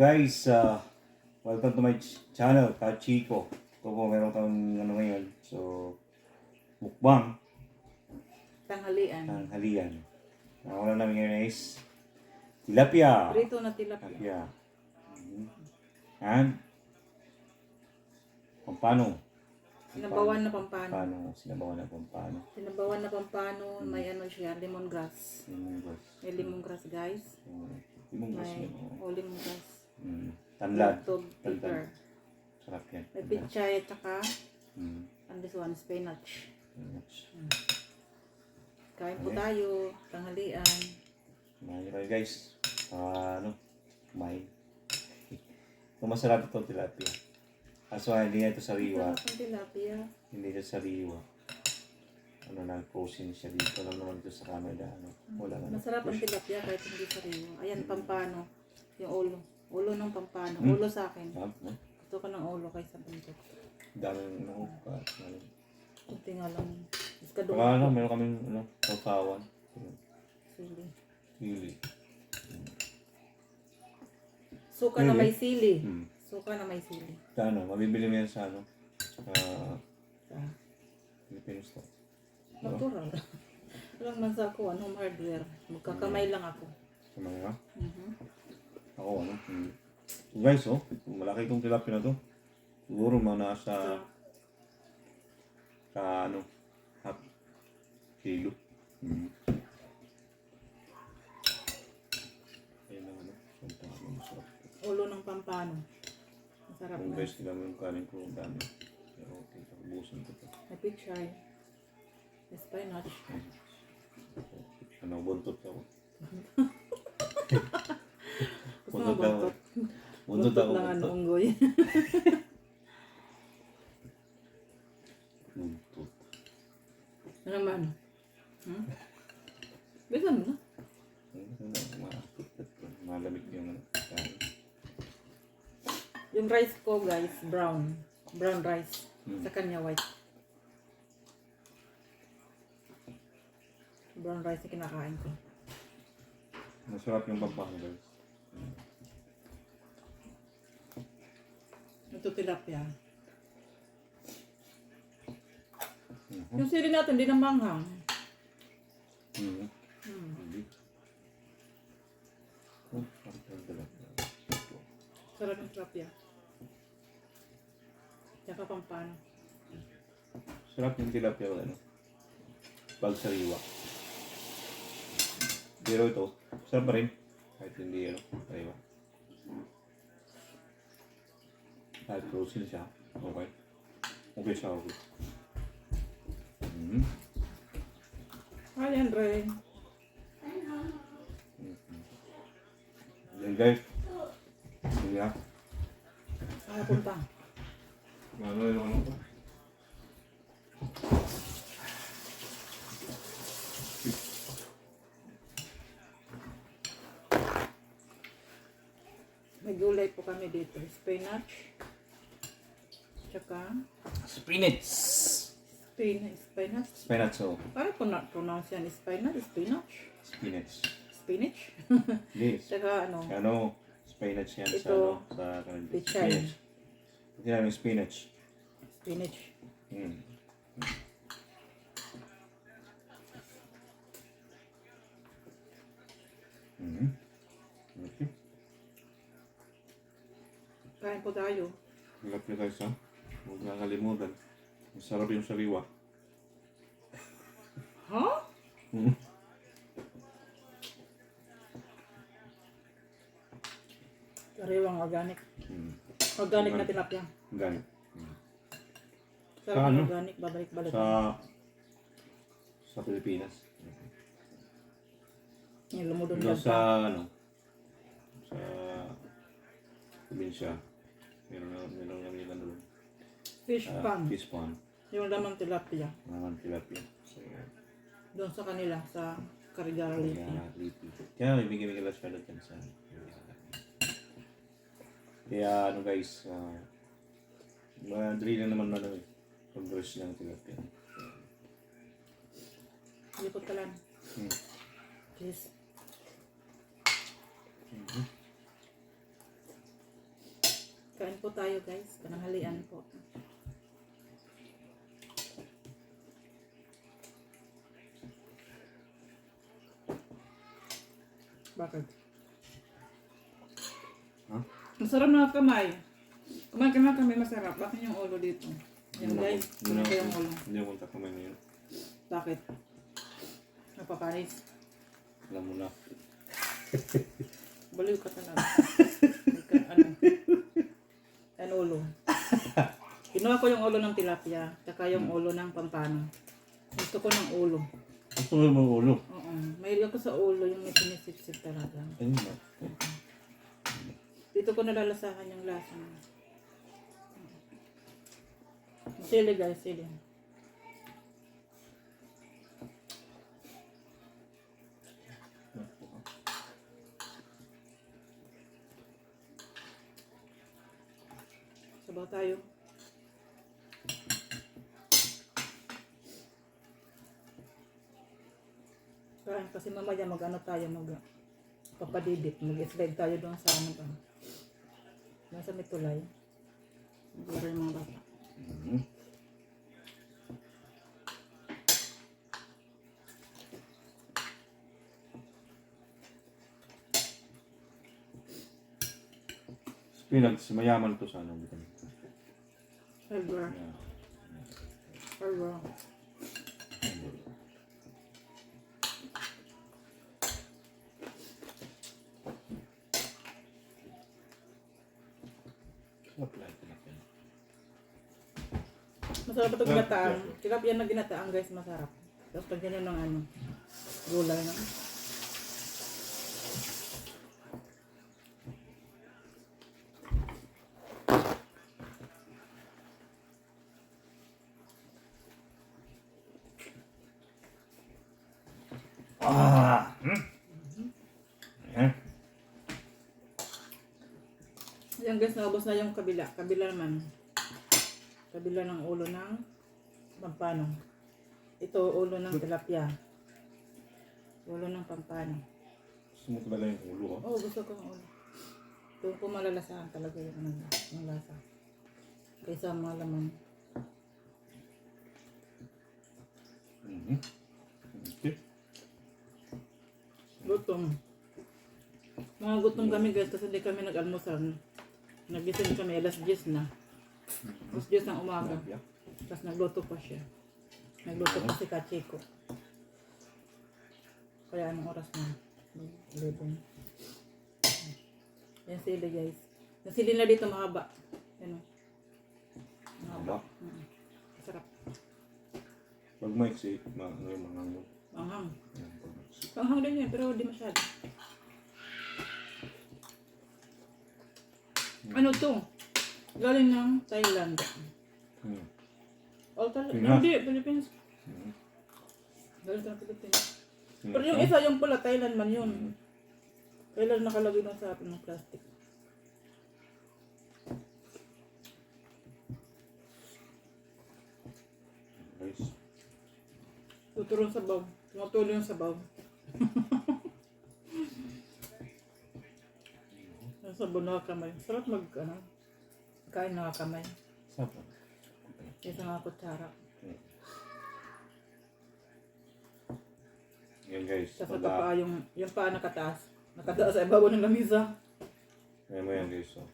guys, uh, welcome to my ch- channel, Kachiko. Ito po, meron kang ano ngayon. So, mukbang, Tanghalian. tanghalian. Ang wala namin ngayon is tilapia. Prito na tilapia. Tilapia. Mhm. And, pampano. Sinabawan na pampano. Pampano, sinabawan na pampano. Sinabawan na pampano. May ano siya, lemongrass. Lemongrass. May lemongrass guys. Mm, Lemongrass May oh. oh, lemongrass. Mm, Tanlad. Tug Tanlad. bitter. Sarap yan. May Tanlad. pichay at saka Mm, and this one, spinach. much. Kain po Okay. tayo. Tanghalian. Kumain kayo guys. Ah, ano? Kumain. Ito masarap ito tilapia. Kaso hindi na ito sariwa. Sarap ang tilapia. Hindi ito sariwa. Ano na, frozen siya dito. Alam naman ito sa Canada. Ano? Wala na. Masarap ang tilapia kahit hindi sariwa. Ayan, pampano. Yung ulo. Ulo ng pampano. Hmm. Ulo sa akin. Sarap, no? Gusto ko ng ulo kaysa buntot. Daming ano, ka, ano. Kunti nga lang. Mas Saka kadungan. ano, meron kaming ano, kautawan. Sili. Sili. Suka na may sili. Hmm. Suka na may sili. Sa ano, mabibili mo yan sa ano? Ah, Ah, Philippine store. natural. Walang man sa ako, anong hardware. Magkakamay lang ako. Sa mga Mhm. Ako ano. Hmm. Guys, oh. Malaki itong tilapia na to. Siguro mga nasa ka ano, half kilo. Hmm. Ayun lang ano. Punta ano, masarap. Ulo ng pampano. Masarap Kung na. guys, mo yung kanin ko, ang dami. Pero okay, takubusan ko to. May picture. May spinach. Ano, buntot ako. Buntot ako. buntot? Buntot ako, lang ano, buntot. unggoy. Buntot. ano naman? Hmm? Bisan mo na. Malamig yung ano. Yung rice ko guys, brown. Brown rice. Hmm. Sa kanya white. Brown rice yung kinakain ko. Masarap yung pampano guys. Ito tilapia. Mhm. Yung sili natin, di na manghang. Mhm. Hmm. Hindi. Oh, sarap yung tilapia. Sarap yung tilapia. Tsaka pampano. Sarap yung tilapia wala no? Pag sariwa. Pero ito, sarap pa rin. Kahit hindi ano, sariwa. Kahit frozen siya, okay. Okay siya, okay. Mhm. Hi, Andre. Yan guys. Hindi ha. Saan punta? Ano yung ano ko? Gulay po kami dito. Spinach. Tsaka Spinach! spinach. Spinach. Spinach, oh. Paano po na-pronounce yan? Spinach? Spinach? Spinach. Spinach? Yes. Tsaka ano? Ano, spinach yan sa Ito, ano, sa pichay. Spinach. Ito namin spinach. Spinach. Mm. Mm. Okay. Kain po tayo. Hirap niya guys ha. Huwag nakakalimutan. Masarap yung sariwa. Ha? Mm. Sariwang organic. Mm. Organic na tilapia. Ganit. Sarap Sa ng ano? organic. Babalik-balik. Sa sa Pilipinas. Yung lumudon Doon lang sa ano sa probinsya. Meron na meron kami ano doon. Fish Ah, pan. fish pond. Yung lamang tilapia. Naman tilapia. So, Doon sa kanila. Sa Carigara Lake. kaya lipi. Kaya may bigay bigay siya doon sa kaya ano guys, uh, madali lang naman ano eh. Pag-brush ng tilapia. Lipot ka lang. Hmm. Cheese. Kain po tayo guys. Pananghalian po. Bakit? Ha? Masarap na kamay. Kumain ka na kamay masarap. Bakit yung ulo dito? Yan Yun guys. Yun Kumain ko yung ulo. Hindi ako takamay ngayon. Bakit? Napapanis. Alam mo na. Baliw ka talaga. Ano? Yan ulo. Kinuha ko yung ulo ng tilapia, tsaka yung ulo ng pampano. Gusto ko ng ulo. Gusto mo yung ulo. Oo. Mahilig ako sa ulo, yung may sinisip-sip talaga. Ayun ba? Dito ko nalalasahan yung lasa. Sili guys, sili. Sabaw tayo. Kaya kasi mamaya mag-ano tayo, mag papadidip, mag-slide tayo doon sa ano ba. Doon sa mitulay. Maglaro yung mga bata. Mhm. Spinach, mayaman to sa vitamin. Fiber. Yeah. Fiber. Apply kayo. Masarap ito ginataan. Tilapia na ginataan guys, masarap. Tapos pag ganyan ng ano, gulay na. Ah! Hmm? Ayan. Yan guys, naubos na yung kabila. Kabila naman. Kabila ng ulo ng pampano. Ito, ulo ng tilapia. Ulo ng pampano. Gusto mo talaga yung ulo, oh. Oo, gusto ko ang ulo. Doon ko malalasahan talaga yung, ano, yung lasa. Kaysa mga laman. Mhm. Okay. Gutom. Mga gutom kami guys kasi hindi kami nag-almusal. Nagising kami alas 10 na. Alas 10 ng umaga. Tilapia. Tapos nagluto pa siya. Nagluto pa si Kachiko. Kaya anong oras na? 11. Yan sili guys. Yung sili na dito mahaba. Yan o. Mahaba. Haba. Mm. Masarap. Pag maiksi, ma ano yung mga ano. Anghang. Ayan, pag maiksi. Anghang din yun pero di masyado. Ano to? Galing ng Thailand. Hmm. Oh, Thailand. Pinas. Hindi, Philippines. Mhm. Galing ng Philippines. Hmm. Pero yung isa, yung pula, Thailand man yun. Thailand nakalagay lang sa atin ng plastic. Guys. Tutulong sa baw. Tumutulong yung sabaw. sabon na kamay. Sarap mag, ano, kain na kamay. Sarap. Isa nga kutsara. Yan guys. Tapos ito pa yung, yung paa nakataas. Nakataas sa ibabaw ng lamisa. Ayan mo yan guys. So,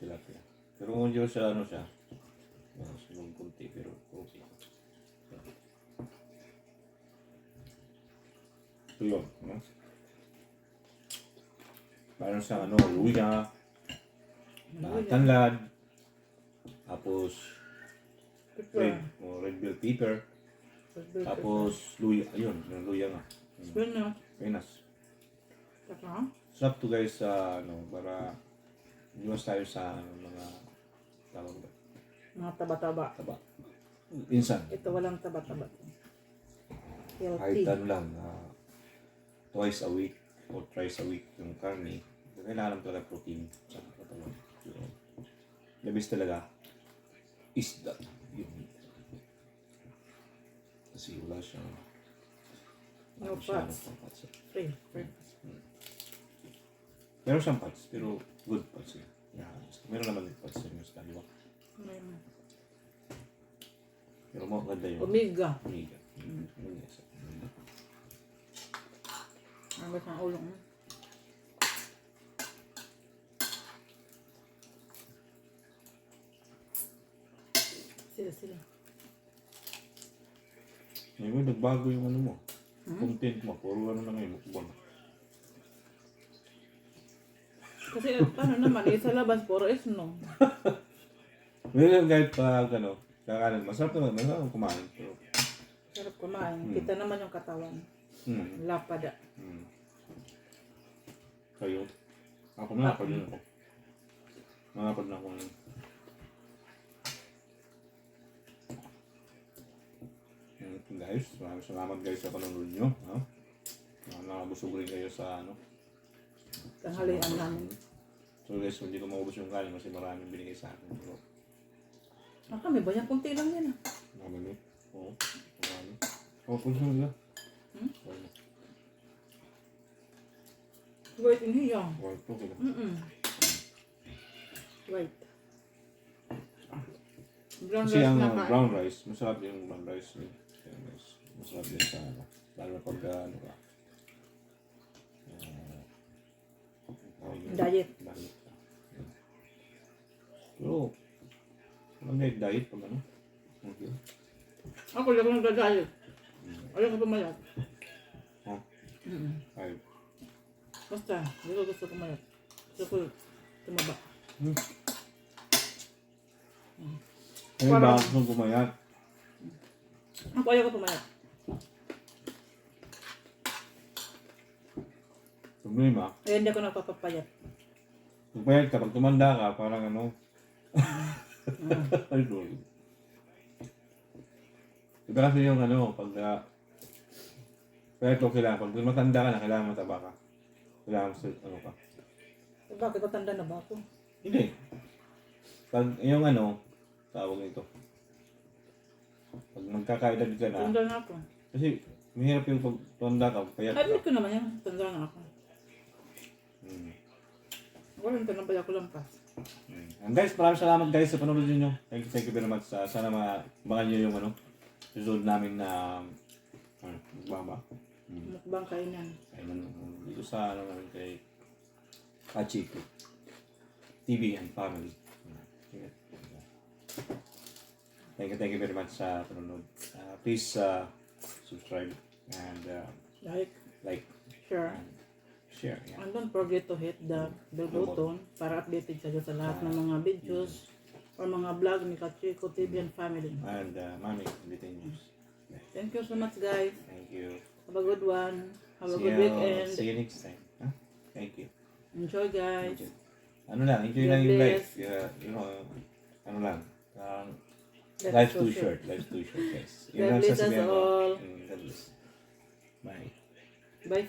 tilapia. Pero kung Diyos siya, ano siya. Ano, sulong kunti, pero. Ito yun. No? Parang sa ano, luya, Ano tanlad, tapos red, o red bell pepper, tapos luya, ayun, yung luya nga. Yun na. Pinas. Saka, Sarap to guys sa ano, para iwas tayo sa ano, mga tawag ba? mga taba-taba. Taba. Insan. Ito walang taba-taba. Kahit Healthy. ano lang, ah, twice a week or thrice a week yung karne, kailangan talaga protein sa katawan. So, labis talaga, isda. Yun. Kasi wala siyang No masyadong fats. fats. Free. Free. Meron siyang fats, pero good fats eh. Yeah, meron naman din sa inyo sa kaliwa. May- Pero mo, ganda yun. Omega. Omega. Omega. sa- Ang gas ng ulo. mm. Sila sila. Ngayon, nagbago yung ano mo. Hmm? Content mo. Puro ano na ngayon, mukbang. Kasi paano naman, eh, sa labas, puro isno. Ngayon, kahit pag ano, kakanin, masarap naman, masarap kumain. Pero, Sarap kumain. Hmm. Kita naman yung katawan. hmm. Lapada. Hmm. Kayo? Ako na, ako din ako. Nakapad na ako ngayon. Hmm, guys, maraming salamat guys sa panonood nyo. Ha? Uh, nakabusog rin kayo sa ano. Tanghalian namin. So guys, hindi ko maubos yung kanin kasi maraming binigay sa akin. Pero, Ah, kami ba yan? Kunti lang yan ah. marami. Oo, marami. Oo, punta mo nila. Hmm? Wait in here. oo, ito, sila. Mm-mm. Wait. Brown Kasi rice ang na uh, brown rice, masarap yung brown rice. eh. Masarap din sa ano. Lalo na pag ano ka. Uh, yun? Diet. Diet ka. Yun. Pero, walang diet pag ano. Okay. Ako lang ako nagdadayot. Ayaw ko pumayat. Oh, Mm-mm. ay. Basta, hindi ko gusto pumayat. Gusto ko tumaba. Hmm. Ayun ba, Parang- nung gumayat. Ako ayaw ko pumayat. Problema, Kaya hindi ako nagpapapayat. Pagbayad ka, pag tumanda ka, parang ano, Mm. ay, sorry. Iba kasi yung ano, pag, uh, kaya ito kailangan, pag matanda ka na, kailangan mataba ka. Kailangan sa, ano ka. Eh, bakit matanda na ba ako? Hindi. Pag yung ano, tawag nito. Pag magkakaedad ka na, Tanda na ako. kasi mahirap yung pag tumanda ka, payat ka. Admit ko naman yan. Tanda na ako. Hmm. Walang ka na ba ako lampas? Hmm. And guys, maraming salamat guys sa panonood niyo. Thank you, thank you very much. Uh, sana mabakan niyo yung ano, susunod namin na ano, magbaba. Hmm. Mukbang kainan. Ayun, dito sa ano namin kay Kachiko. TV and Family. Hmm. Thank you, thank you very much sa panonood. Uh, please uh, subscribe and uh, Like, like share. and share. Yeah. And don't forget to hit the bell button para updated kayo sa lahat ng mga videos or mga vlog ni Kachiko TV and Family. And uh, Mami, Little News. Thank you so much guys. Thank you. Have a good one. Have a See good you- weekend. See you next time. Huh? Thank you. Enjoy guys. Ano lang, enjoy lang yung life. Yeah, you know, ano lang. Um, Life's so too short. Life's too short, guys. God bless us all. Mm, God bless. Bye. Bye.